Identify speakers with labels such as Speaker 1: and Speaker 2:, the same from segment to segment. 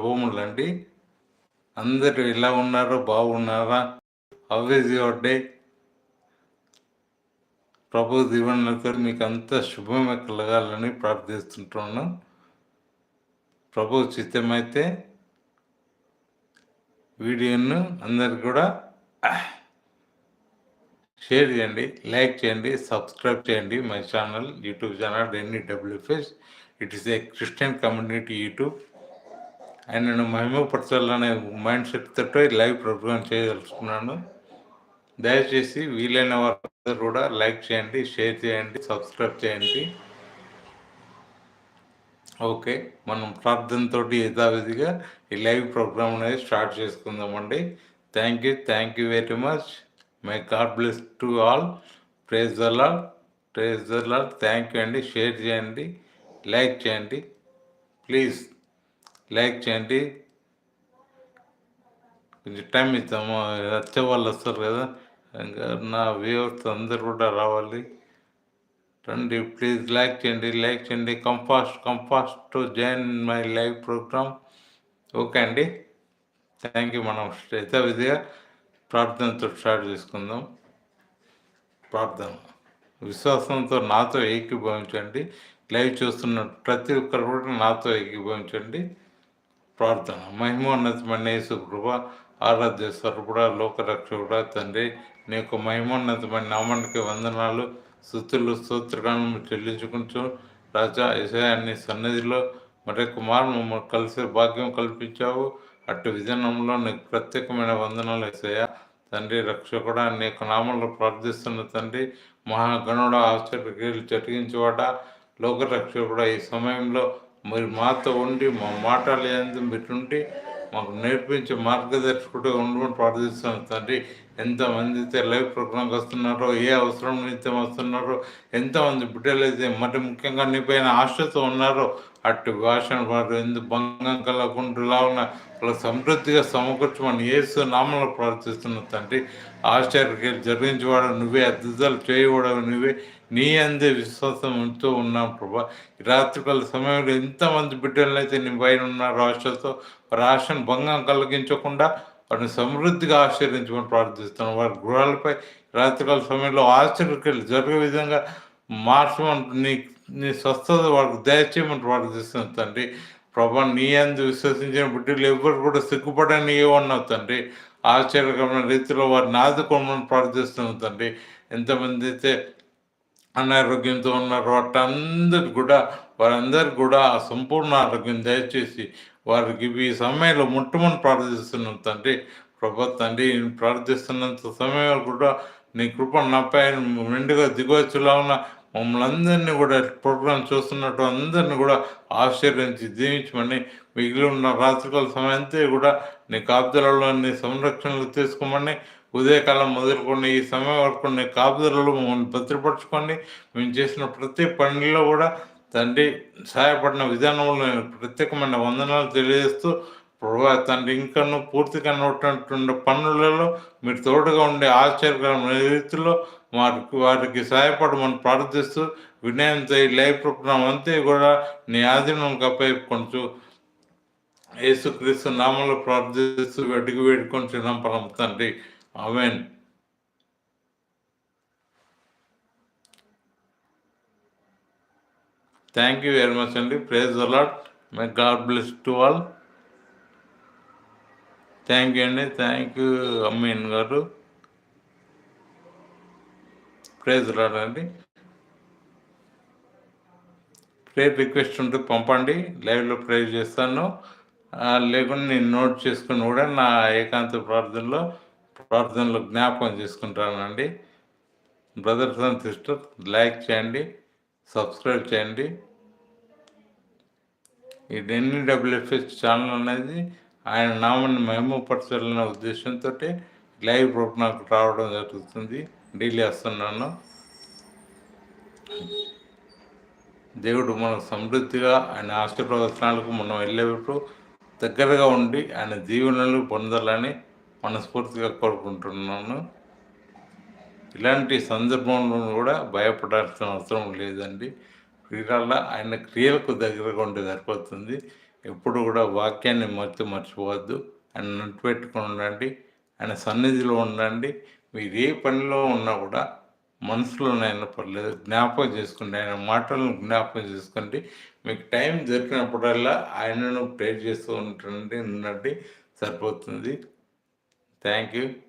Speaker 1: శుభములండి అందరూ ఎలా ఉన్నారో బాగున్నారా? అవేజ్ యువర్ డే ప్రభు దీవెనలతో మీకు అంత శుభమే కలగాలని ప్రార్థిస్తుంటున్నాను. ప్రభు చిత్తమైతే వీడియోను అందరికి కూడా షేర్ చేయండి లైక్ చేయండి సబ్స్క్రైబ్ చేయండి. మై ఛానల్ యూట్యూబ్ ఛానల్ ఎన్ని WFS it is a Christian community YouTube. ఆయనను మహిమపరచాలనే మైండ్ సెట్ ఈ లైవ్ ప్రోగ్రామ్ చేయదలుచుకున్నాను. దయచేసి వీలైన వారు కూడా లైక్ చేయండి షేర్ చేయండి సబ్స్క్రైబ్ చేయండి. ఓకే మనం ప్రార్థనతో యథావిధిగా ఈ లైవ్ ప్రోగ్రామ్ అనేది స్టార్ట్ చేసుకుందామండి. Thank you thank you very much. My God bless to all praise the Lord praise the Lord thank you అండి షేర్ చేయండి లైక్ చేయండి. ప్లీజ్ లైక్ చేయండి. కొంచెం టైం ఇస్తాము వచ్చే వాళ్ళు వస్తారు కదా. ఇంకా నా వ్యూవర్స్ అందరు కూడా రావాలి. రండి ప్లీజ్ లైక్ చేయండి. లైక్ చేయండి. Come fast come fast to join my live programme okay అండి. థ్యాంక్ యూ మనం యథావిధిగా ప్రార్థనతో స్టార్ట్ చేసుకుందాం. ప్రార్థన. విశ్వాసంతో నాతో ఏకీభవించండి. లైవ్ చూస్తున్న ప్రతి ఒక్కరు కూడా నాతో ఏకీభవించండి. ప్రార్థన. మహిమోన్నతమైన యేసు కృప ఆరాధ్య స్వరపుడ లోకరక్షకుడ తండ్రి నీకు మహిమోన్నతమైన నామానికి వందనాలు స్థుతులు స్తోత్రగానం చెల్లించుకుంటూ రాజా యశయాన్ని సన్నిధిలో మరి మారు మమ్మల్ని కలిసే భాగ్యం కల్పించావు. అటు విధానంలో నీకు ప్రత్యేకమైన వందనాలు వేసాయా తండ్రి రక్షకుడా నీకు నామంలో ప్రార్థిస్తున్న తండ్రి మహాగణుడ ఆశ్చర్యక్రియలు జరిగించేవాడ లోకరక్షకుడా ఈ సమయంలో మీరు మాతో ఉండి మా మాటలు మీరుండి మాకు నేర్పించే మార్గదర్శకుడు ఉండమని ప్రార్థిస్తున్నాను తండ్రి. ఎంతమంది అయితే లైవ్ ప్రోగ్రాంకి వస్తున్నారో ఏ అవసరం నిత్యం వస్తున్నారో ఎంతమంది బిడ్డలు అయితే మరి ముఖ్యంగా నీ పైన ఆశతో ఉన్నారో అటు భాషను వారు ఎందుకు భంగం కలగకుండా ఉన్న వాళ్ళ సమృద్ధిగా సమకూర్చమని ఏసు నామలో ప్రార్థిస్తున్న తండ్రి. ఆశ్చర్యకి జరిగించేవాడు నువ్వే అద్భుతాలు చేయవాడు నువ్వే. నీ అందే విశ్వాసం ఉంటూ ఉన్నాం ప్రభా. రాత్రికాల సమయంలో ఎంతమంది బిడ్డలైతే నీ పైన ఉన్న రాష్ట్రంతో వారి ఆశను భంగం కలిగించకుండా వారిని సమృద్ధిగా ఆశ్చర్యించమని ప్రార్థిస్తున్నాం. వారి గృహాలపై రాత్రికాల సమయంలో ఆశ్చర్యకలు జరిగే విధంగా మార్చమని నీ నీ స్వస్థత వారికి దయచేయమని ప్రార్థిస్తున్నాం తండ్రి. ప్రభా నీ అందు విశ్వసించిన బిడ్డలు ఎవరు కూడా సిగ్గుపడని ఏమన్నావు తండ్రి. ఆశ్చర్యకరమైన రీతిలో వారిని ఆదుకోమని ప్రార్థిస్తున్నాం తండ్రి. ఎంతమంది అయితే అనారోగ్యంతో ఉన్నారు వాటందరు కూడా వారందరు కూడా సంపూర్ణ ఆరోగ్యం దయచేసి వారికి ఈ సమయంలో ముట్టమని ప్రార్థిస్తున్నాం తండ్రి. ప్రభా తండ్రి ప్రార్థిస్తున్నంత సమయం కూడా నీ కృప నాపై నిండుగా దిగవచ్చులా ఉన్న మమ్మల్ని అందరినీ కూడా ప్రోగ్రాం చూస్తున్నట్టు అందరినీ కూడా ఆశ్చర్యించి దీవించమని మిగిలి ఉన్న రాత్రికాల సమయం అంతా కూడా నీ కాపుదలలో నీ సంరక్షణలు తీసుకోమని ఉదయకాలం మొదలుకొని ఈ సమయం వరకు నీ కాపుదలలో మమ్మల్ని భద్రపరచుకోండి మేము చేసిన ప్రతి పనిలో కూడా తండ్రి సహాయపడిన విధానంలో ప్రత్యేకమైన వందనాలు తెలియజేస్తూ ప్రభా తండ్రి ఇంకను పూర్తిగా ఉన్నటువంటి పనులలో మీరు తోడుగా ఉండే ఆశ్చర్యకరమైన రీతిలో వారికి వారికి సహాయపడమని ప్రార్థిస్తూ వినయంతో ఈ లైవ్ ప్రోగ్రాం అంతే కూడా నీ ఆధీనం కప్పకొంచు యేసుక్రీస్తు నామంలో ప్రార్థిస్తూ వెడికి వేడుకొని చిన్న తండ్రి. అవెన్ థ్యాంక్ యూ వెరీ మచ్ అండి praise the Lord my God bless to all thank you అండి థ్యాంక్ యూ అమ్మీన్ గారు. ప్రేజ్ అలాట్ అండి ప్రేర్ రిక్వెస్ట్ ఉంటే పంపండి. లైవ్లో ప్రేర్ చేస్తాను. లేకుండా నేను నోట్ చేసుకుని కూడా నా ఏకాంత ప్రార్థనలో ప్రార్థనలు జ్ఞాపకం చేసుకుంటానండి. బ్రదర్స్ అండ్ సిస్టర్ లైక్ చేయండి సబ్స్క్రైబ్ చేయండి. ఈ ఎన్ఈడబ్ల్యూఎఫ్ఎస్ ఛానల్ అనేది ఆయన నామాన్ని మహిమపరచాలనే ఉద్దేశంతో లైవ్ ప్రోగ్రాంకి రావడం జరుగుతుంది. డైలీ వస్తున్నాను దేవుడు మనకు సమృద్ధిగా ఆయన ఆశీర్వచనాలకు మనం వెళ్ళేటప్పుడు దగ్గరగా ఉండి ఆయన దీవెనలు పొందాలని మనస్ఫూర్తిగా కోరుకుంటున్నాను. ఇలాంటి సందర్భంలో కూడా భయపడాల్సిన అవసరం లేదండి. క్రీడల ఆయన క్రియలకు దగ్గరగా ఉంటే సరిపోతుంది. ఎప్పుడు కూడా వాక్యాన్ని మర్చి మర్చిపోవద్దు. ఆయన నట్టు ఉండండి. ఆయన సన్నిధిలో ఉండండి. మీరు ఏ పనిలో ఉన్నా కూడా మనసులోనైనా పర్లేదు జ్ఞాపకం చేసుకోండి. ఆయన మాటలను జ్ఞాపకం చేసుకోండి. మీకు టైం దొరికినప్పుడల్లా ఆయనను ప్రేర్ చేస్తూ ఉంటుండి ఉండండి. సరిపోతుంది. Thank you.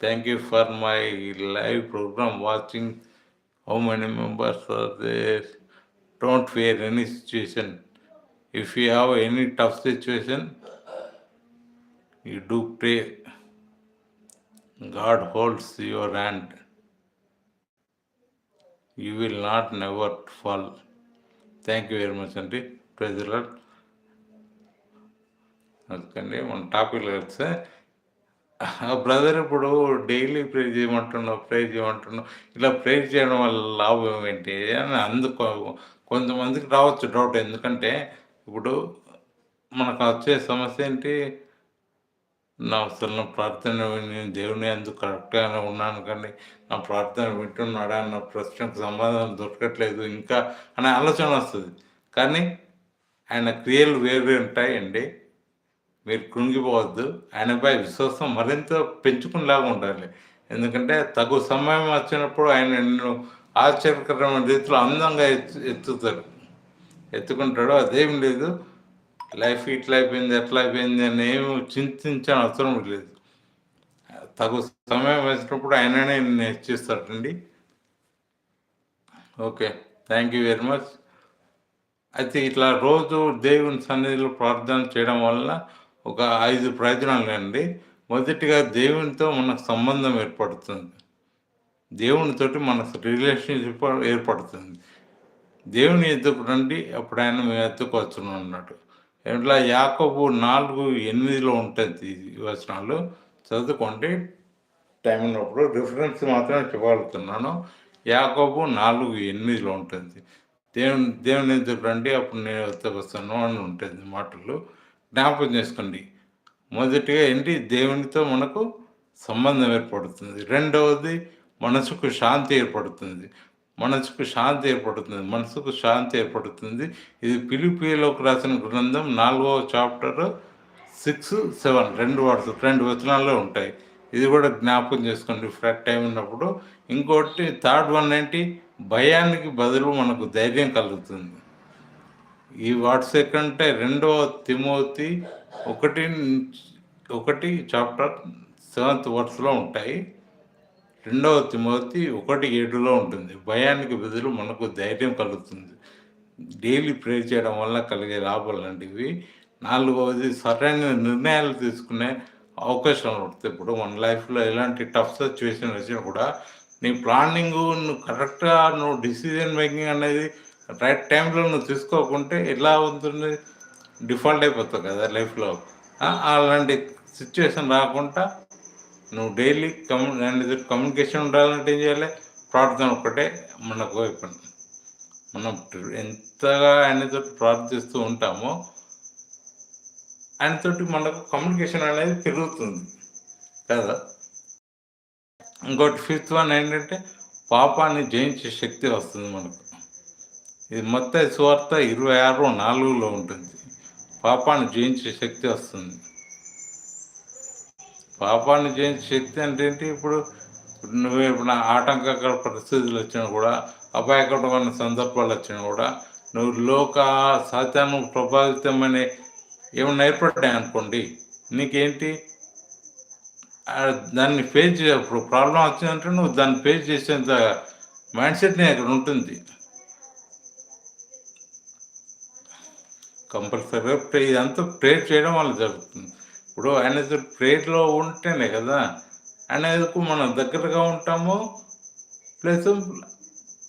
Speaker 1: Thank you for my live program watching. How many members are there? Don't fear any situation. If you have any tough situation, you do pray. God holds your hand. You will not never fall. Thank you very much, Auntie. Praise the Lord. ಅದಕ್ಕೆ ಒಂದು topic ಇರುತ್ತೆ brother ఇప్పుడు daily ప్రే చేయమంటున్నావు ప్రే చేయమంటున్నావు. ఇలా ప్రే చేయడం వల్ల లాభం ఏంటి అని అందుకు కొంతమందికి రావచ్చు డౌట్. ఎందుకంటే ఇప్పుడు మనకు వచ్చే సమస్య ఏంటి? నా అసలు ప్రార్థన నేను దేవుని ఎందుకు కరెక్ట్గానే ఉన్నాను కానీ నా ప్రార్థన వింటున్నాడా నా ప్రశ్నకు సమాధానం దొరకట్లేదు ఇంకా అనే ఆలోచన వస్తుంది. కానీ ఆయన క్రియలు వేరు ఉంటాయండి మీరు కృంగిపోవద్దు. ఆయనపై విశ్వాసం మరింత పెంచుకునేలాగా ఉండాలి. ఎందుకంటే తగు సమయం వచ్చినప్పుడు ఆయన నిన్ను ఆశ్చర్యకరమైన రీతిలో అందంగా ఎత్తు ఎత్తుతాడు. ఎత్తుకుంటాడు అదేం లేదు. లైఫ్ ఇట్లా అయిపోయింది ఎట్లా అయిపోయింది అని ఏమి చింతించని అవసరం లేదు. తగు సమయం వచ్చినప్పుడు ఆయననే నిన్ను హెచ్చిస్తాడండి. Okay. Thank you very much. అయితే ఇట్లా రోజు దేవుని సన్నిధిలో ప్రార్థన చేయడం వలన ఒక ఐదు ప్రయోజనాలండి. మొదటిగా దేవునితో మనకు సంబంధం ఏర్పడుతుంది. దేవునితోటి మన రిలేషన్షిప్ ఏర్పడుతుంది. దేవుని ఎద్దుకు రండి అప్పుడు ఆయన మేము ఎద్దుకు వచ్చును అన్నాడు ఇట్లా యాకబు నాలుగు ఎనిమిదిలో ఉంటుంది ఈ వచనాలు. చదువుకోండి. టైం ఉన్నప్పుడు రిఫరెన్స్ మాత్రమే చెప్పగలుగుతున్నాను. యాకబు నాలుగు ఎనిమిదిలో ఉంటుంది. దేవుని దేవుని ఎద్దుకు రండి అప్పుడు నేను ఎత్తుకు వస్తాను అని ఉంటుంది మాటలు. జ్ఞాపకం చేసుకోండి. మొదటిగా ఏంటి? దేవునితో మనకు సంబంధం ఏర్పడుతుంది. రెండవది మనసుకు శాంతి ఏర్పడుతుంది. మనసుకు శాంతి ఏర్పడుతుంది. మనసుకు శాంతి ఏర్పడుతుంది. ఇది పిలిపిలోకి రాసిన గ్రంథం నాలుగవ చాప్టర్ సిక్స్ సెవెన్. రెండు వర్డ్స్ రెండు వచనాల్లో ఉంటాయి. ఇది కూడా జ్ఞాపకం చేసుకోండి. ఫ్రెట్ టైం ఉన్నప్పుడు. ఇంకోటి థర్డ్ వన్ ఏంటి? భయానికి బదులు మనకు ధైర్యం కలుగుతుంది. ఈ వాట్సే కంటే రెండవ తిమోతి ఒకటి ఒకటి చాప్టర్ సెవెంత్ వర్స్లో ఉంటాయి. రెండవ తిమోతి ఒకటి ఏడులో ఉంటుంది. భయానికి బదులు మనకు ధైర్యం కలుగుతుంది. డైలీ ప్రే చేయడం వల్ల కలిగే లాభాలు లాంటివి. నాలుగవది సరైన నిర్ణయాలు తీసుకునే అవకాశం ఉంటుంది ఇప్పుడు మన లైఫ్లో ఎలాంటి టఫ్ సిచ్యువేషన్ వచ్చినా కూడా నీ ప్లానింగ్ నువ్వు కరెక్ట్గా నువ్వు డిసిజన్ మేకింగ్ అనేది రైట్ టైంలో నువ్వు తీసుకోకుంటే ఎలా ఉంటుంది? డిఫాల్ట్ అయిపోతావు కదా లైఫ్లో. అలాంటి సిచ్యువేషన్ రాకుండా నువ్వు డైలీ కమ్యూ కమ్యూనికేషన్ ఉండాలంటే ఏం చేయాలి? ప్రార్థన ఒక్కటే మనకు వైపు మనం ఎంతగా ఆయనతో ప్రార్థిస్తూ ఉంటామో ఆయనతోటి మనకు కమ్యూనికేషన్ అనేది పెరుగుతుంది. కదా? ఇంకోటి ఫిఫ్త్ వన్ ఏంటంటే పాపాన్ని జయించే శక్తి వస్తుంది మనకు. ఇది మొత్తం సువార్త ఇరవై ఆరు నాలుగులో ఉంటుంది. పాపాన్ని జయించే శక్తి వస్తుంది. పాపాన్ని జయించే శక్తి అంటే ఏంటి? ఇప్పుడు నువ్వు ఇప్పుడు ఆటంకకర పరిస్థితులు వచ్చినా కూడా అపాయకరమైన సందర్భాలు వచ్చినా కూడా నువ్వు లోక సత్యాన్ని ప్రభావితమనే ఏమైనా ఏర్పడ్డాయి అనుకోండి నీకేంటి? దాన్ని ఫేస్ ఇప్పుడు ప్రాబ్లం వచ్చిందంటే నువ్వు దాన్ని ఫేస్ చేసేంత మైండ్ సెట్ నీ అక్కడ ఉంటుంది. కంపల్సరీగా ప్రే ఇదంతా ప్రేర్ చేయడం వల్ల జరుగుతుంది. ఇప్పుడు ఆయన ప్రేయర్లో ఉంటేనే కదా ఆయనకు మనం దగ్గరగా ఉంటాము ప్లస్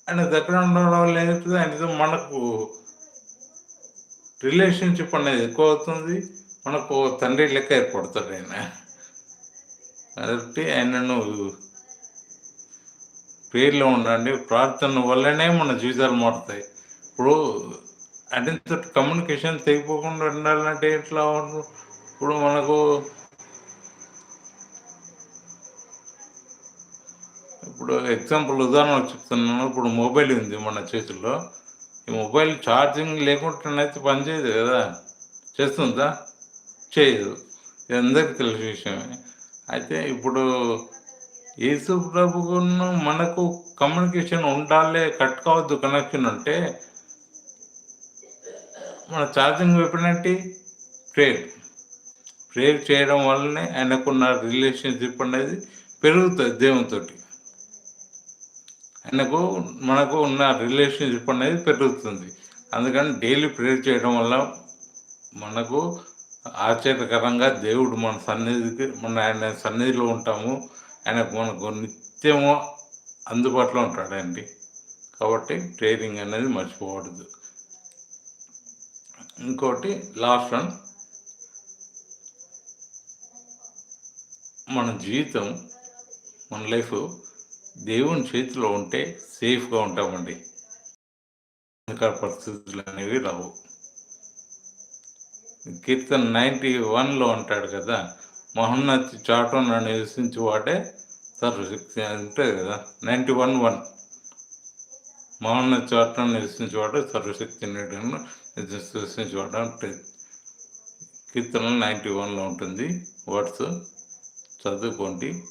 Speaker 1: ఆయన దగ్గర ఉండడం వల్ల ఏమవుతుంది ఆయనతో మనకు రిలేషన్షిప్ అనేది ఎక్కువ అవుతుంది. మనకు తండ్రి లెక్క ఏర్పడతాడు ఆయన. కాబట్టి ఆయనను పేర్లో ఉండండి. ప్రార్థన వల్లనే మన జీవితాలు మారుతాయి. ఇప్పుడు అంటే కమ్యూనికేషన్ తెగిపోకుండా ఉండాలంటే ఎట్లా ఇప్పుడు మనకు ఇప్పుడు ఎగ్జాంపుల్ ఉదాహరణ చెప్తున్నాను. ఇప్పుడు మొబైల్ ఉంది మన చేతుల్లో. ఈ మొబైల్ ఛార్జింగ్ లేకుండానైతే పనిచేయదు కదా? చేస్తుందా? చేయదు. ఇది అందరికీ తెలిసిన విషయమే. అయితే ఇప్పుడు యేసు ప్రభువును మనకు కమ్యూనికేషన్ ఉండాలి కట్ కావద్దు కనెక్షన్ అంటే మన ఛార్జింగ్ ఎప్పుడంటే ప్రేయర్ ప్రేయర్ చేయడం వల్లనే ఆయనకున్న రిలేషన్షిప్ అనేది పెరుగుతుంది దేవునితో ఆయనకు మనకు ఉన్న రిలేషన్షిప్ అనేది పెరుగుతుంది. అందుకని డైలీ ప్రేయర్ చేయడం వల్ల మనకు ఆశ్చర్యకరంగా దేవుడు మన సన్నిధికి మన ఆయన సన్నిధిలో ఉంటాము. ఆయనకు మనకు నిత్యము అందుబాటులో ఉంటాడండి. కాబట్టి ట్రైనింగ్ అనేది మర్చిపోకూడదు. ఇంకోటి లాస్ట్ వన్. మన జీవితం మన లైఫ్ దేవుని చేతిలో ఉంటే సేఫ్గా ఉంటామండి. ఇంకా పరిస్థితులు అనేవి రావు. కీర్తన నైంటీ వన్లో ఉంటాడు కదా మహోన్నతి చాటున నివసించి వాడే సర్వశక్తి అంటే కదా నైంటీ వన్ వన్. మహోన్నతి చాటున నివసించి వాడే సర్వశక్తి నివసించి వాడు కీర్తన నైంటీ వన్లో ఉంటుంది. వర్డ్స్ చదువుకోండి.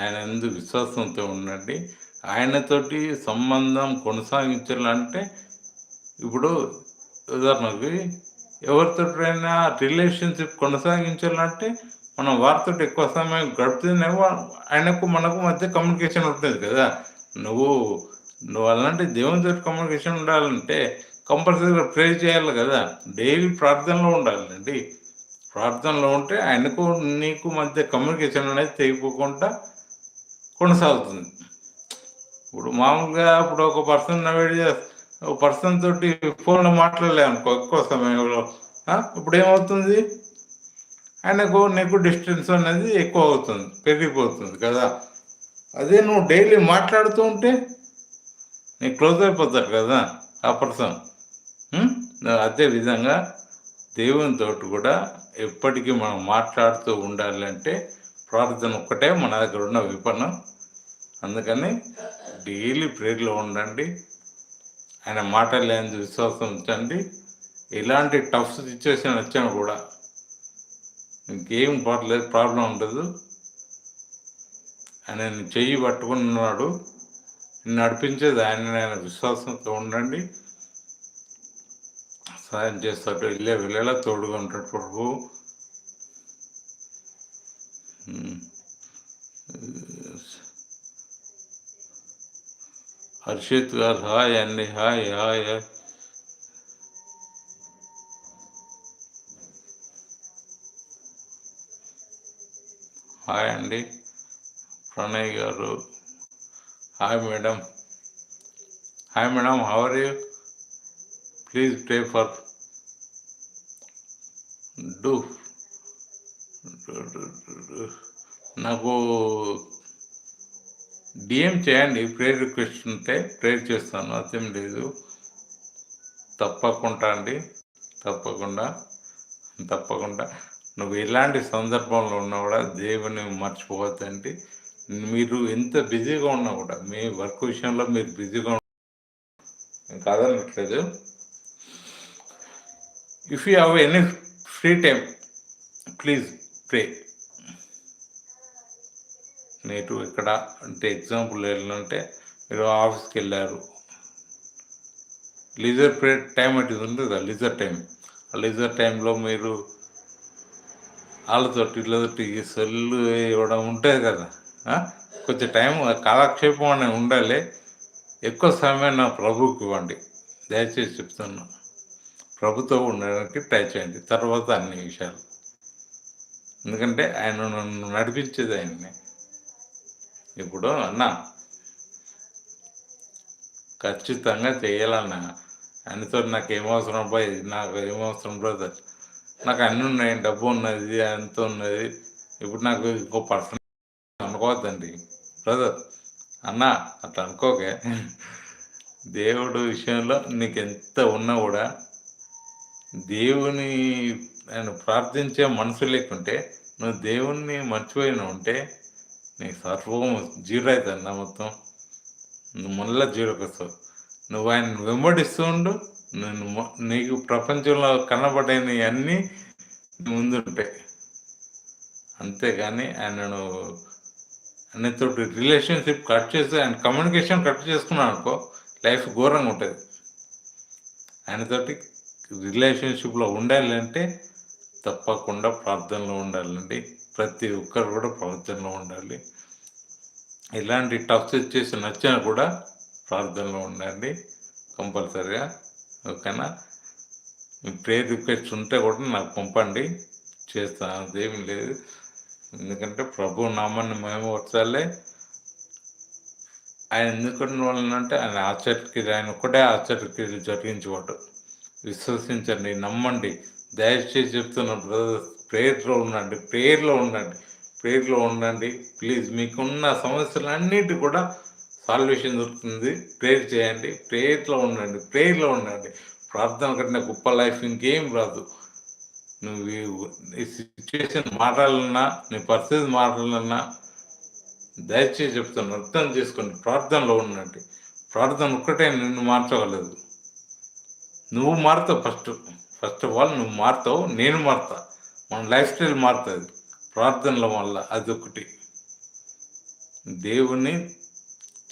Speaker 1: ఆయన ఎందుకు విశ్వాసంతో ఉండండి. ఆయనతోటి సంబంధం కొనసాగించాలంటే ఇప్పుడు ఉదాహరణకి ఎవరితోటైనా రిలేషన్షిప్ కొనసాగించాలంటే మనం వారితో ఎక్కువ సమయం గడుపుతూనేమో ఆయనకు మనకు మధ్య కమ్యూనికేషన్ ఉంటుంది కదా. నువ్వు నువ్వు అలాంటి దేవునితో కమ్యూనికేషన్ ఉండాలంటే కంపల్సరీగా ప్రే చేయాలి కదా. డైలీ ప్రార్థనలో ఉండాలండి ప్రార్థనలో ఉంటే ఆయనకు నీకు మధ్య కమ్యూనికేషన్ అనేది తెగిపోకుండా కొనసాగుతుంది. ఇప్పుడు మామూలుగా ఇప్పుడు ఒక పర్సన్ అవైడ్ చేస్తా ఒక పర్సన్ తోటి ఫోన్లో మాట్లాడలే అనుకో ఎక్కువ సమయంలో ఇప్పుడు ఏమవుతుంది? ఆయనకు నీకు డిస్టెన్స్ అనేది ఎక్కువ అవుతుంది పెరిగిపోతుంది కదా. అదే నువ్వు డైలీ మాట్లాడుతూ ఉంటే నీకు క్లోజ్ అయిపోతారు కదా ఆ పర్సన్ అదే విధంగా దేవునితో కూడా ఎప్పటికీ మనం మాట్లాడుతూ ఉండాలి అంటే ప్రార్థన ఒక్కటే మన దగ్గర ఉన్న విపణం అందుకని డైలీ ప్రేర్లో ఉండండి. ఆయన మాట లేని విశ్వాసం ఉంచండి. ఎలాంటి టఫ్ సిచ్యువేషన్ వచ్చినా కూడా ఇంకేం పర్లేదు ప్రాబ్లం ఉండదు. ఆయన చెయ్యి పట్టుకున్నాడు నడిపించేది ఆయన ఆయన విశ్వాసంతో ఉండండి. సాయం చేస్తాడు. వెళ్ళే వెళ్ళేలా తోడుగా ఉంటాడు ప్రభు. హర్షిత్ గారు హాయ్ అండి హాయ్ హాయ్ హాయ్. హాయ్ అండి. ప్రణయ్ గారు. Hi madam. Hi madam how are you please pray for do. నాకు డిఎం చేయండి ప్రేయర్ రిక్వెస్ట్ ఉంటే ప్రేయర్ చేస్తాను అదేం లేదు. తప్పకుండా అండి తప్పకుండా తప్పకుండా. నువ్వు ఎలాంటి సందర్భంలో ఉన్నా కూడా దేవుని మర్చిపోవద్దండి. మీరు ఎంత బిజీగా ఉన్నా కూడా మీ వర్క్ విషయంలో మీరు బిజీగా కాదనట్లేదు if you have any free time please pray నేటు ఇక్కడ అంటే ఎగ్జాంపుల్ వెళ్ళాలంటే మీరు ఆఫీస్కి వెళ్ళారు. లీజర్ పీరియడ్ టైం అంటే ఉంది కదా లీజర్ టైం ఆ లీజర్ టైంలో మీరు వాళ్ళతోటి ఇళ్ళతోటి సెల్లు ఇవ్వడం ఉంటుంది కదా కొంచెం టైం కాలక్షేపం అని ఉండాలి. ఎక్కువ సమయం నా ప్రభుకి ఇవ్వండి. దయచేసి చెప్తున్నాను. ప్రభుత్వం ఉండడానికి ట్రై చేయండి. తర్వాత అన్ని విషయాలు. ఎందుకంటే ఆయన నన్ను నడిపించేది ఆయన్ని. ఇప్పుడు అన్న. ఖచ్చితంగా చేయాలన్నా. ఆయనతో నాకు ఏమవసరం అబ్బాయి నాకు ఏమవసరం బ్రదర్? నాకు అన్నీ ఉన్నాయి డబ్బు ఉన్నది అంత ఉన్నది. ఇప్పుడు నాకు ఇంకో పర్సన్ అనుకోవద్దండి. బ్రదర్ అన్న అట్లా అనుకోకే. దేవుడు విషయంలో నీకు ఎంత ఉన్నా కూడా దేవుని నేను ప్రార్థించే మనసు లేకుంటే నువ్వు దేవుణ్ణి మర్చిపోయిన ఉంటే నీ సర్వం జీరో అవుతుంది మొత్తం. నువ్వు మళ్ళీ జీరోకి వస్తావు. నువ్వు ఆయన వెంబడిస్తూ ఉండు. నేను మొ- నీకు ప్రపంచంలో కనబడని అన్నీ ముందుంటాయి అంతేగాని ఆయనను ఆయనతో రిలేషన్షిప్ కట్ చేసి ఆయన కమ్యూనికేషన్ కట్ చేసుకున్నాను అనుకో లైఫ్ ఘోరంగా ఉంటుంది. ఆయనతోటి రిలేషన్షిప్లో ఉండాలంటే తప్పకుండా ప్రార్థనలో ఉండాలండి. ప్రతి ఒక్కరు కూడా ప్రార్థనలో ఉండాలి. ఇలాంటి టఫ్ చేసి నచ్చినా కూడా ప్రార్థనలో ఉండండి కంపల్సరిగా. ఓకేనా? మీ ప్రేయర్ రిక్వెస్ట్ ఉంటే కూడా నాకు పంపండి. చేస్తాను అదేమి లేదు. ఎందుకంటే ప్రభు నామాన్ని మేము వచ్చాలే ఆయన ఎందుకున్న వాళ్ళనంటే ఆయన ఆశ్చర్యకి ఆయన ఒక్కటే ఆశ్చర్యక్రియలు జరిగించేవాడు. విశ్వసించండి నమ్మండి. దయచేసి చెప్తున్న బ్రదర్స్ ప్రేయర్లో ఉండండి ప్రేయర్లో ఉండండి ప్రేయర్లో ఉండండి. ప్లీజ్ మీకున్న సమస్యలన్నిటి కూడా సాల్వేషన్ దొరుకుతుంది. ప్రేయర్ చేయండి ప్రేయర్లో ఉండండి ప్రేయర్లో ఉండండి. ప్రార్థన కంటే గొప్ప లైఫ్ ఇంకేం రాదు. నువ్వు ఈ- సిచ్యువేషన్ మారాలన్నా నీ పరిస్థితి మారాలన్నా దయచేసి చెప్తాను అర్థం చేసుకోండి. ప్రార్థనలో ఉండండి. ప్రార్థన ఒక్కటే నిన్ను మార్చగలదు. నువ్వు మారుతావు ఫస్ట్ ఫస్ట్ ఆఫ్ ఆల్ నువ్వు మారుతావు నేను మారుతా. మన లైఫ్ స్టైల్ మారుతుంది. ప్రార్థనల వల్ల అదొకటి దేవుని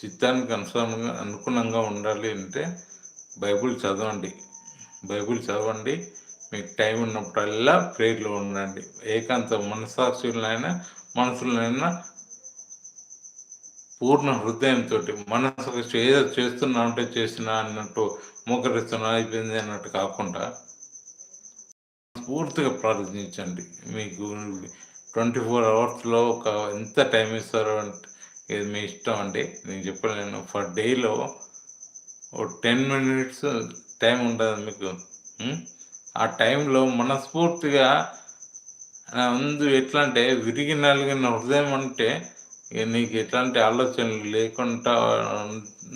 Speaker 1: చిత్తానికి అనుసారంగా అనుగుణంగా ఉండాలి అంటే బైబిల్ చదవండి. బైబిల్ చదవండి. మీకు టైం ఉన్నప్పుడల్లా ప్రేయర్లో ఉండండి. ఏకాంత మనసాక్షులైనా మనసులైనా పూర్ణ హృదయంతో మనసు ఏదో చేస్తున్నా అంటే చేసినా అన్నట్టు మోకరిస్తున్నా అయిపోయింది అన్నట్టు కాకుండా పూర్తిగా ప్రార్థించండి. మీకు ట్వంటీ ఫోర్ అవర్స్లో ఒక ఎంత టైం ఇస్తారో అంటే ఇది మీ ఇష్టం అండి. నేను చెప్పలేను. ఫర్ డేలో ఓ టెన్ మినిట్స్ టైం ఉంటుంది మీకు. ఆ టైంలో మనస్ఫూర్తిగా ఆ, ముందు ఎట్లా అంటే విరిగి నలిగిన హృదయం అంటే నీకు ఎట్లాంటి ఆలోచనలు లేకుండా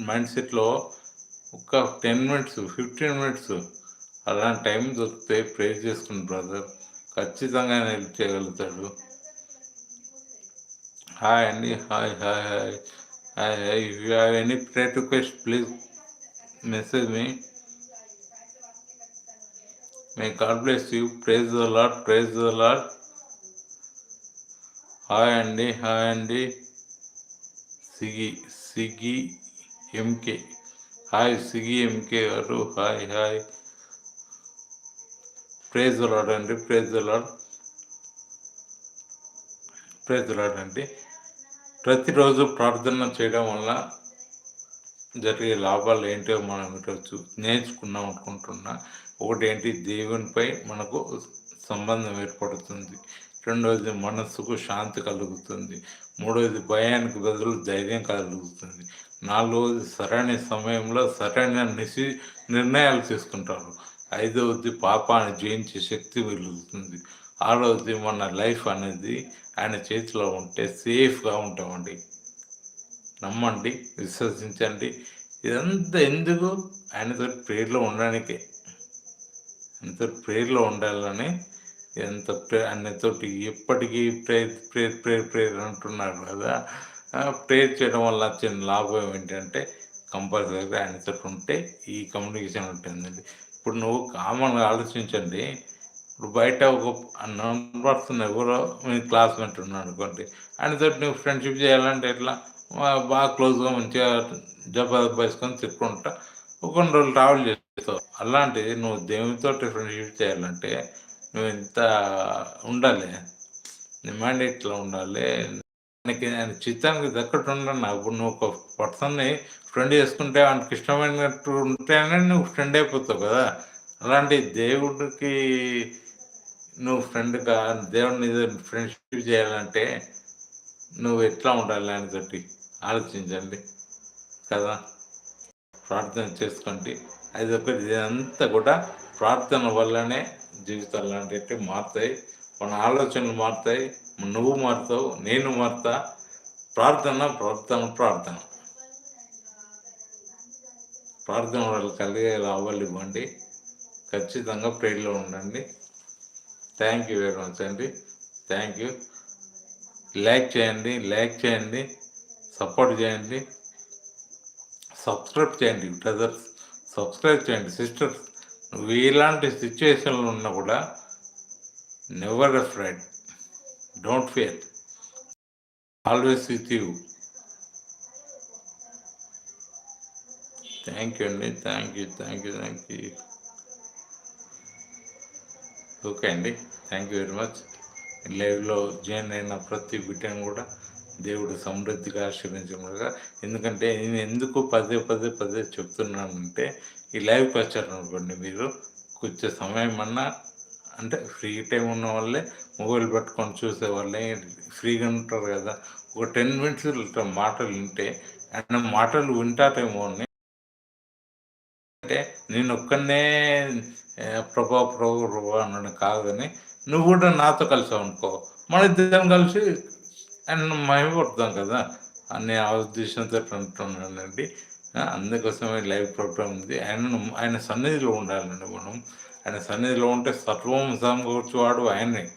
Speaker 1: మైండ్ సెట్లో ఒక టెన్ మినిట్స్ ఫిఫ్టీన్ మినిట్స్ అలాంటి టైం దొరికితే ప్రేర్ చేసుకుని బ్రదర్ ఖచ్చితంగా హెల్ప్ చేయగలుగుతాడు. హాయ్ అండి hi hi hi hi hi. If you have any pray request please message me may God bless you praise the Lord praise the Lord hi అండి hi అండి సిగి సిగి ఎంకే హాయ్ సిగి ఎంకే గారు హాయ్ హాయ్ ప్రేజ్ లాడ్ అండి praise Lord praise Lord అండి ప్రతిరోజు ప్రార్థన చేయడం వల్ల జరిగే లాభాలు ఏంటో మనం ఈరోజు నేర్చుకున్నాం అనుకుంటున్నా. ఒకటి ఏంటి దేవునిపై మనకు సంబంధం ఏర్పడుతుంది. రెండవది మనస్సుకు శాంతి కలుగుతుంది. మూడవది భయానికి బదులు ధైర్యం కలుగుతుంది. నాలుగవది సరైన సమయంలో సరైన నిసి నిర్ణయాలు తీసుకుంటారు. ఐదవది పాపాన్ని జయించే శక్తి వెలుగుతుంది ఆరవది మన లైఫ్ అనేది ఆయన చేతిలో ఉంటే సేఫ్గా ఉంటామండి. నమ్మండి విశ్వసించండి. ఇదంతా ఎందుకు? ఆయనతో ప్రేర్లో ఉండడానికే. ఆయనతో ప్రేర్లో ఉండాలని ఎంత ప్రే ఆయనతోటి ఎప్పటికీ ప్రేయర్ ప్రే ప్రేయర్ ప్రేయర్ అంటున్నారు కదా. ప్రేయర్ చేయడం వల్ల వచ్చిన లాభం ఏంటంటే కంపల్సరీగా ఆయనతో ఉంటే ఈ కమ్యూనికేషన్ ఉంటుందండి ఇప్పుడు నువ్వు కామన్గా ఆలోచించండి. ఇప్పుడు బయట ఒక నడుస్తున్న ఎవరో మీ క్లాస్మేట్ ఉన్నాడు అనుకోండి ఆయనతో నువ్వు ఫ్రెండ్షిప్ చేయాలంటే ఎట్లా? బాగా క్లోజ్గా మంచిగా జబ్బ దెబ్బ వేసుకొని తిప్పుకుంటా. ఒక కొన్ని రోజులు ట్రావెల్ చేస్తావు. అలాంటిది నువ్వు దేవునితో ఫ్రెండ్షిప్ చేయాలంటే నువ్వు ఇంత ఉండాలి. నీ మైండ్ ఇట్లా ఉండాలి? నాకు నేను చిత్తానికి దక్కట్టు ఉండను. అప్పుడు నువ్వు ఒక పర్సన్ని ఫ్రెండ్ చేసుకుంటే వానికి ఇష్టమైనట్టు ఉంటేనే నువ్వు ఫ్రెండ్ అయిపోతావు కదా. అలాంటి దేవుడికి నువ్వు ఫ్రెండ్గా దేవుడిని ఫ్రెండ్షిప్ చేయాలంటే నువ్వు ఎట్లా ఉండాలి ఆయనతోటి ఆలోచించండి కదా. ప్రార్థన చేసుకోండి. అది ఒకటి ఇదంతా కూడా ప్రార్థన వల్లనే జీవితాలు లాంటివి మారుతాయి. మన ఆలోచనలు మారుతాయి. నువ్వు మారుతావు నేను మారుతా. ప్రార్థన ప్రార్థన ప్రార్థన. ప్రార్థన వాళ్ళు కలిగే అవ్వాలి ఇవ్వండి. ఖచ్చితంగా ప్రేర్లో ఉండండి. థ్యాంక్ యూ వెరీ మచ్ అండి. థ్యాంక్ యూ లైక్ చేయండి లైక్ చేయండి. సపోర్ట్ చేయండి. సబ్స్క్రైబ్ చేయండి బ్రదర్స్ సబ్స్క్రైబ్ చేయండి సిస్టర్స్ నువ్వు ఇలాంటి సిచ్యువేషన్లో ఉన్నా కూడా never afraid don't fear always with you thank you అండి thank you thank you thank you okay అండి థ్యాంక్ యూ వెరీ మచ్ లైవ్లో జాయిన్ అయిన ప్రతి బిడ్డను కూడా దేవుడు సమృద్ధిగా ఆశీర్వించగా ఎందుకంటే నేను ఎందుకు పదే పదే పదే చెప్తున్నానంటే ఈ లైవ్కి వచ్చారు అనుకోండి మీరు. కొంచెం సమయం అన్నా అంటే ఫ్రీ టైం ఉన్న వాళ్ళే మొబైల్ పట్టుకొని చూసే వాళ్ళే ఫ్రీగా ఉంటారు కదా. ఒక టెన్ మినిట్స్ మాటలు వింటే ఆయన మాటలు వింటారేమో అని. అంటే నేను ఒక్కనే ప్రభా ప్రభా ప్రభా అన్నాడు కాదని నువ్వు కూడా నాతో కలిసావు అనుకో. మన ఇద్దరం కలిసి ఆయన మహిమపడతాం కదా. అనే ఆ ఉద్దేశంతో అంటున్నానండి. అందుకోసమే లైవ్ ప్రోగ్రామ్ ఉంది. ఆయనను ఆయన సన్నిధిలో ఉండాలండి మనం. ఆయన సన్నిధిలో ఉంటే సర్వం సమకూర్చువాడు ఆయనే.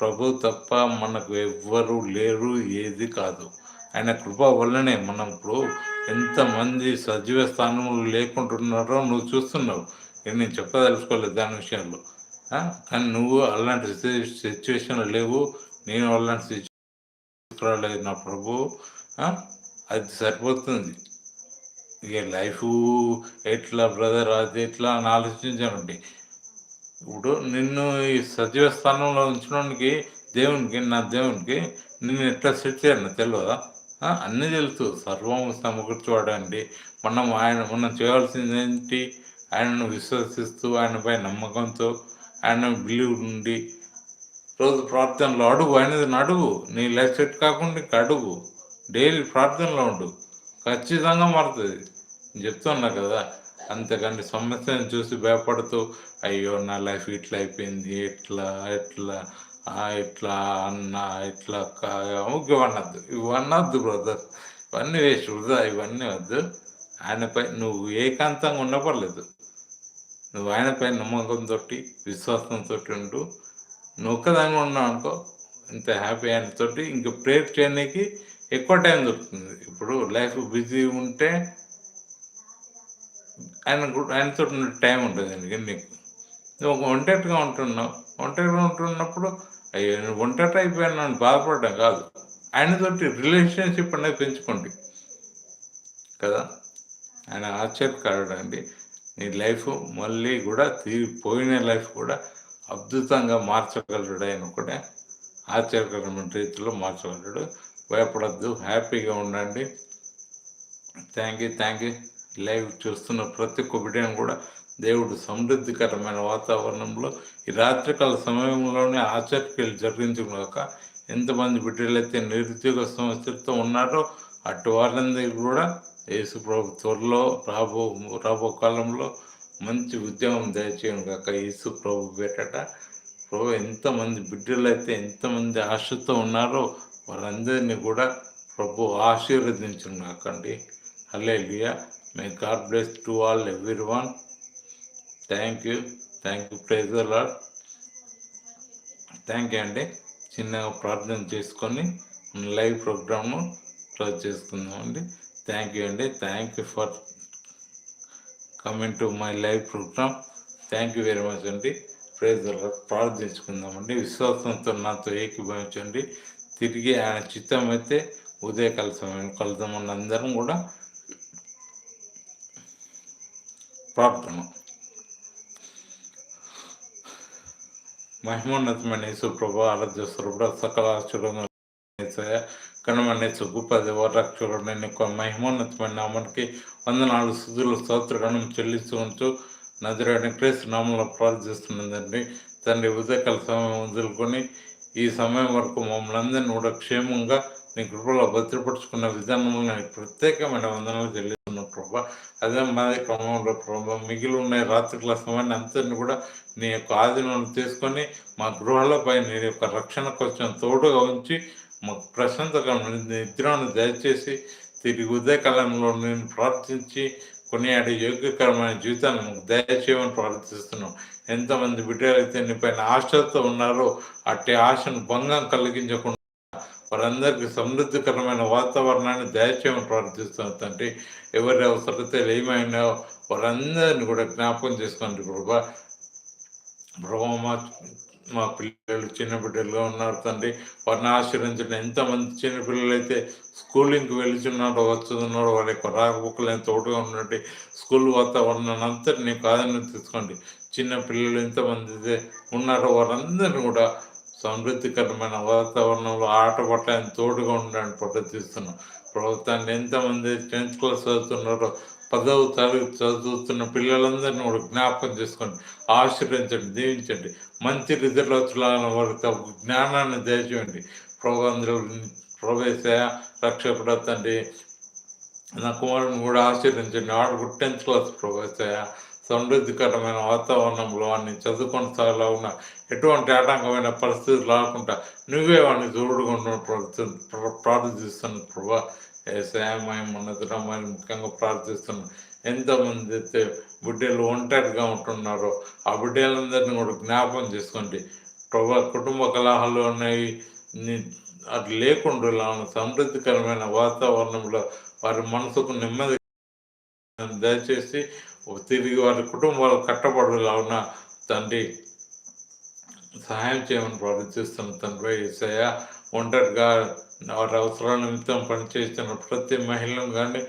Speaker 1: ప్రభు తప్ప మనకు ఎవ్వరు లేరు ఏది కాదు. ఆయన కృప వల్లనే మనం ఇప్పుడు ఎంతమంది సజీవ స్థానంలో లేకుంటున్నారో నువ్వు చూస్తున్నావు. నేను చెప్పదలుచుకోలేదు దాని విషయంలో. కానీ నువ్వు అలాంటి సిచ్యువేషన్లో లేవు. నేను అలాంటి సిచ్యువేషన్ నా ప్రభు అది సరిపోతుంది. ఇక లైఫ్ ఎట్లా బ్రదర్ అది ఎట్లా అని ఆలోచించానండి. ఇప్పుడు నిన్ను ఈ సజీవ స్థానంలో ఉంచడానికి దేవునికి నా దేవునికి నిన్ను ఎట్లా సెట్ చేయాలి తెలియదా అన్నీ తెలుసు. సర్వం సమకూర్చోడండి మనం ఆయన మనం చేయాల్సింది ఏంటి? ఆయనను విశ్వసిస్తూ ఆయనపై నమ్మకంతో ఆయన బిలీవ్ ఉండి రోజు ప్రార్థనలో అడుగు ఆయనది నడుగు నీ లైఫ్ సెట్ కాకుండా అడుగు. డైలీ ప్రార్థనలో ఉండు. ఖచ్చితంగా మారుతుంది. చెప్తున్నా కదా అంతకంటే సమస్యను చూసి భయపడుతూ అయ్యో నా లైఫ్ ఇట్లా అయిపోయింది ఎట్లా ఎట్లా ఇట్లా అన్న ఇట్లా ఇవన్నద్దు ఇవన్నద్దు బ్రదర్ ఇవన్నీ వేస్ట్ వృధా ఇవన్నీ వద్దు. ఆయనపై నువ్వు ఏకాంతంగా ఉండపడలేదు. నువ్వు ఆయనపై నమ్మకంతో విశ్వాసంతో ఉండు నువ్వు ఒక్కదాన్ని ఉన్నావు అనుకో ఇంత హ్యాపీ ఆయనతోటి ఇంక ప్రేర్ చేయడానికి ఎక్కువ టైం దొరుకుతుంది. ఇప్పుడు లైఫ్ బిజీ ఉంటే ఆయన ఆయనతో టైం ఉంటుంది అండి నీకు నువ్వు ఒంటరిగా ఉంటున్నావు. ఒంటరిగా ఉంటున్నప్పుడు అయ్యో నేను ఒంటరి అయిపోయాను అని బాధపడడం కాదు. ఆయనతోటి రిలేషన్షిప్ అనేది పెంచుకోండి. కదా? ఆయన ఆశ్చర్యకారుడు అండి. నీ లైఫ్ మళ్ళీ కూడా పోయిన లైఫ్ కూడా అద్భుతంగా మార్చగలడు ఆయన కూడా ఆశ్చర్యకరమైన రీతిలో మార్చగలడు. భయపడద్దు. హ్యాపీగా ఉండండి. Thank you thank you. Live చూస్తున్న ప్రతి ఒక్క బిడ్డను కూడా దేవుడు సమృద్ధికరమైన వాతావరణంలో ఈ రాత్రికాల సమయంలోనే ఆచర్యలు జరిగించుకున్నాక ఎంతమంది బిడ్డలైతే నిరుద్యోగ సమస్యలతో ఉన్నారో అటు వారందరికీ కూడా యేసు ప్రభు త్వరలో రాబో రాబో కాలంలో మంచి ఉద్యమం దయచేయను కాక యేసు ప్రభు పెట్టట ప్రభు ఎంతమంది బిడ్డలు అయితే ఎంతమంది ఆశతో ఉన్నారో వారందరినీ కూడా ప్రభు ఆశీర్వదించును కాకండి. హలే may God bless to all everyone thank you thank you praise Lord thank you అండి చిన్నగా ప్రార్థన చేసుకొని లైవ్ ప్రోగ్రామ్ను క్లోజ్ చేసుకుందామండి థ్యాంక్ యూ అండి thank you for coming to my live programme thank you very much అండి ప్రైజ్ ప్రార్థించుకుందామండి విశ్వాసంతో నాతో ఏకీభవించండి. తిరిగి ఆయన చిత్తం అయితే ఉదయకాల సమయం కలుద్దామని అందరం కూడా ప్రార్థన. మహిమోన్నతమైన సుప్రభ ఆరాధ్య స్వరూపుడు సకల ఆశ్చర్యంగా కనుమనే గొప్పది వరక్షుడు నీకు మహిమోన్నతమైన నామానికి వందనాలు స్థుతులు స్తోత్రగణం చెల్లిస్తూ నదిరాని క్రీస్తు నామంలో ప్రార్థిస్తున్నదండి తండ్రి ఉదయకాల సమయం వదులుకొని ఈ సమయం వరకు మమ్మల్ని అందరినీ కూడా క్షేమంగా నీ కృపలో భద్రపరుచుకున్న విధానంలో నాకు ప్రత్యేకమైన వందనాలు చెల్లి ప్రభా అదే మాది క్రమంలో ప్రభా మిగిలి ఉన్న రాత్రి క్లాసం అంతని కూడా నీ యొక్క ఆధీనం తీసుకొని మా గృహాలపై నీ యొక్క రక్షణ కొంచెం తోడుగా ఉంచి మాకు ప్రశాంతకరమైన నిద్రను దయచేసి తిరిగి ఉదయకాలంలో నేను ప్రార్థించి కొనియాడే యోగ్యకరమైన జీవితాన్ని మాకు దయచేయమని ప్రార్థిస్తున్నాం. ఎంతమంది బిడ్డలైతే నీ పైన ఆశతో ఉన్నారో అట్టి ఆశను భంగం కలిగించకుండా వారందరికీ సమృద్ధికరమైన వాతావరణాన్ని దయచేయమని ప్రార్థిస్తున్నాను తండ్రి. ఎవరి అవసరతలు ఏమైనా వారందరిని కూడా జ్ఞాపకం చేసుకోండి ప్రభా. ప్రభా మా మా పిల్లలు చిన్న బిడ్డలుగా ఉన్నారు తండ్రి. వారిని ఆశ్రయించండి ఎంతమంది చిన్నపిల్లలు అయితే స్కూలింగ్కి వెళ్తున్నారో వస్తున్నారో వారి యొక్క రాకపోకలు తోడుగా ఉన్నట్టు స్కూల్ వాతావరణాన్ని అంతటి కాదని తీసుకోండి. చిన్న పిల్లలు ఎంతమంది అయితే ఉన్నారో వారందరినీ కూడా సమృద్ధికరమైన వాతావరణంలో ఆట పట్టడానికి తోడుగా ఉండడానికి పద్ధతిస్తున్నాం ప్రభుత్వాన్ని ఎంతమంది టెన్త్ క్లాస్ చదువుతున్నారో పదవ తరగతి చదువుతున్న పిల్లలందరినీ కూడా జ్ఞాపకం చేసుకోండి ఆశ్రయించండి దీవించండి. మంచి రిజల్ట్లను వారికి జ్ఞానాన్ని దయచేయండి. ప్రభు ప్రవేశ రక్షకుడ తండ్రి నా కుమారుని కూడా ఆశీర్వించండి ఆడు టెన్త్ క్లాస్ ప్రవేశ సమృద్ధికరమైన వాతావరణంలో వాడిని చదువుకొని ఉన్న ఎటువంటి ఆటంకమైన పరిస్థితులు రాకుండా నువ్వే వాడిని చూడుకుంటున్న ప్రార్థిస్తున్న ప్రభా ఏసాయమయం ఉన్నతమని ముఖ్యంగా ప్రార్థిస్తున్నాం. ఎంతమంది అయితే బిడ్డలు ఒంటరిగా ఉంటున్నారో ఆ బిడ్డలందరినీ కూడా జ్ఞాపకం చేసుకోండి. ప్రభా కుటుంబ కలహాలు ఉన్నాయి అది లేకుండా సమృద్ధికరమైన వాతావరణంలో వారి మనసుకు నెమ్మది దయచేసి తిరిగి వారి కుటుంబాలు కట్టబడేలా ఉన్న తండ్రి సహాయం చేయమని ప్రార్థిస్తున్న తండ్రి ఈసయ ఒంటరిగా వారి అవసరాల నిమిత్తం పనిచేస్తున్న ప్రతి మహిళను కానీ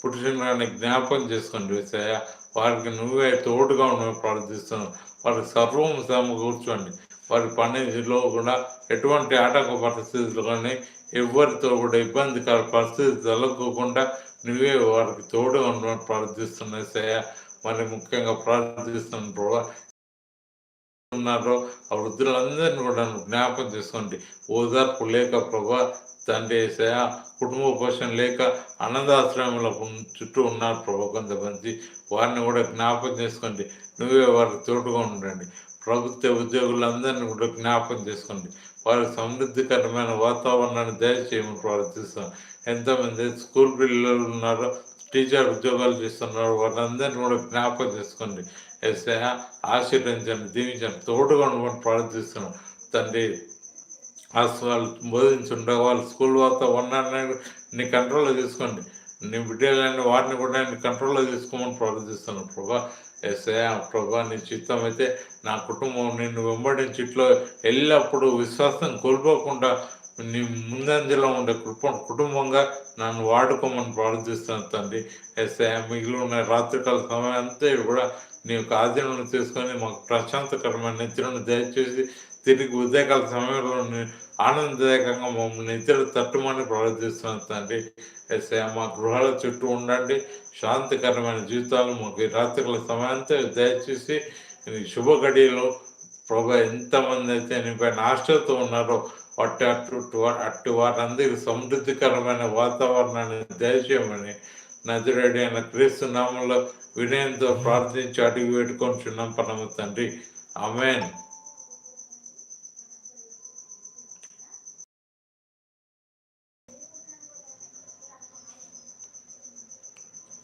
Speaker 1: పురుషుని కానీ జ్ఞాపకం చేసుకోండి విసయ వారికి నువ్వే తోడుగా ఉండమని ప్రార్థిస్తున్నావు వారికి సర్వం సమకూర్చోండి వారి పనిలో కూడా ఎటువంటి ఆటంక పరిస్థితులు కానీ ఎవరితో కూడా ఇబ్బందికర పరిస్థితి తలకోకుండా నువ్వే వారికి తోడు ఉండమని ప్రార్థిస్తున్న సయ మరి ముఖ్యంగా ప్రార్థిస్తున్నాను ప్రభా ఉన్నారో ఆ వృద్ధులందరినీ కూడా జ్ఞాపకం చేసుకోండి. ఓదార్పు లేక ప్రభా తండ్రి సయ కుటుంబ పోషణ లేక అన్నదాశ్రమంలో చుట్టూ ఉన్నారు ప్రభా కొంతమంది. వారిని కూడా జ్ఞాపకం చేసుకోండి. నువ్వే వారికి తోడుగా ఉండండి. ప్రభుత్వ ఉద్యోగులందరినీ కూడా జ్ఞాపకం చేసుకోండి. వారికి సమృద్ధికరమైన వాతావరణాన్ని దయచేయమని ప్రార్థిస్తాం ఎంతమంది స్కూల్ పిల్లలు ఉన్నారో టీచర్ ఉద్యోగాలు చేస్తున్నారు వాళ్ళందరినీ కూడా జ్ఞాపకం చేసుకోండి. ఎస్ఐ ఆశీర్వదించండి దీవించండి తోడుగా ఉండమని ప్రార్థిస్తున్నాం. తండ్రి వాళ్ళు బోధించుండే వాళ్ళు స్కూల్ వాతావరణాన్ని నీ కంట్రోల్లో తీసుకోండి నీ బిడ్డలని వాటిని కూడా నేను కంట్రోల్లో తీసుకోమని ప్రార్థిస్తున్నాను ప్రభా ఎస్ఐ ప్రభా నీ చిత్తం అయితే నా కుటుంబం నిన్ను వెంబడించి ఇట్లో ఎల్లప్పుడూ విశ్వాసం కోల్పోకుండా నీ ముందంజలో ఉండే కృప కుటుంబంగా నన్ను వాడుకోమని ప్రార్థిస్తాను తండ్రి. ఎస్ఐ మిగిలి ఉన్న రాత్రికాల సమయం అంతా కూడా నీ యొక్క ఆధీనంలో తీసుకొని మాకు ప్రశాంతకరమైన నిద్రను దయచేసి తిరిగి ఉదయకాల సమయంలో ఆనందదాయకంగా మమ్మల్ని నిద్ర తట్టుమని ప్రార్థిస్తున్నాను తండ్రి. ఎస్ఐ మా గృహాల చుట్టూ ఉండండి. శాంతికరమైన జీవితాలు మాకు రాత్రికాల సమయంతో దయచేసి శుభ గడియలో ప్రభా ఎంతమంది అయితే నీపై ఆశతో ఉన్నారో అటు అటు వారందరికి సమృద్ధికరమైన వాతావరణాన్ని దయచేయమని నదిరెడ్డి అయిన క్రీస్తు నామంలో వినయంతో ప్రార్థించి అడిగి పెట్టుకొని చున్నాం పనము తండ్రి. అమేన్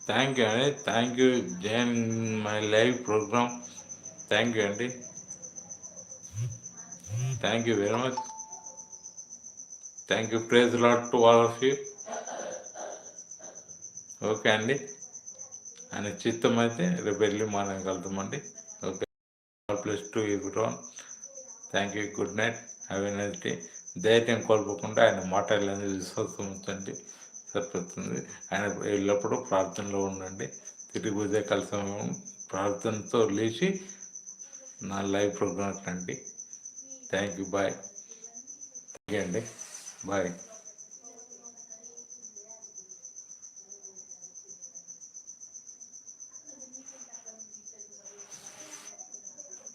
Speaker 1: థ్యాంక్ యూ అండి. Thank you. Join my live programme. Thank you అండి. Thank you very much. Thank you praise Lord to all of you okay అండి ఆయన చిత్తం అయితే రేపు వెళ్ళి మనం కలుద్దామండి. ఓకే ప్లస్ టూ ఇవ్వడం thank you good night have a day ధైర్యం కోల్పోకుండా ఆయన మాట్లాడలేదు విశ్వాసం ఉంచండి సరిపోతుంది. ఆయన ఎల్లప్పుడూ ప్రార్థనలో ఉండండి. తిరిగి ఉదయ కలిసి ప్రార్థనతో లేచి నా లైవ్ ప్రోగ్రామ్ రండి thank you bye thank you అండి Bye.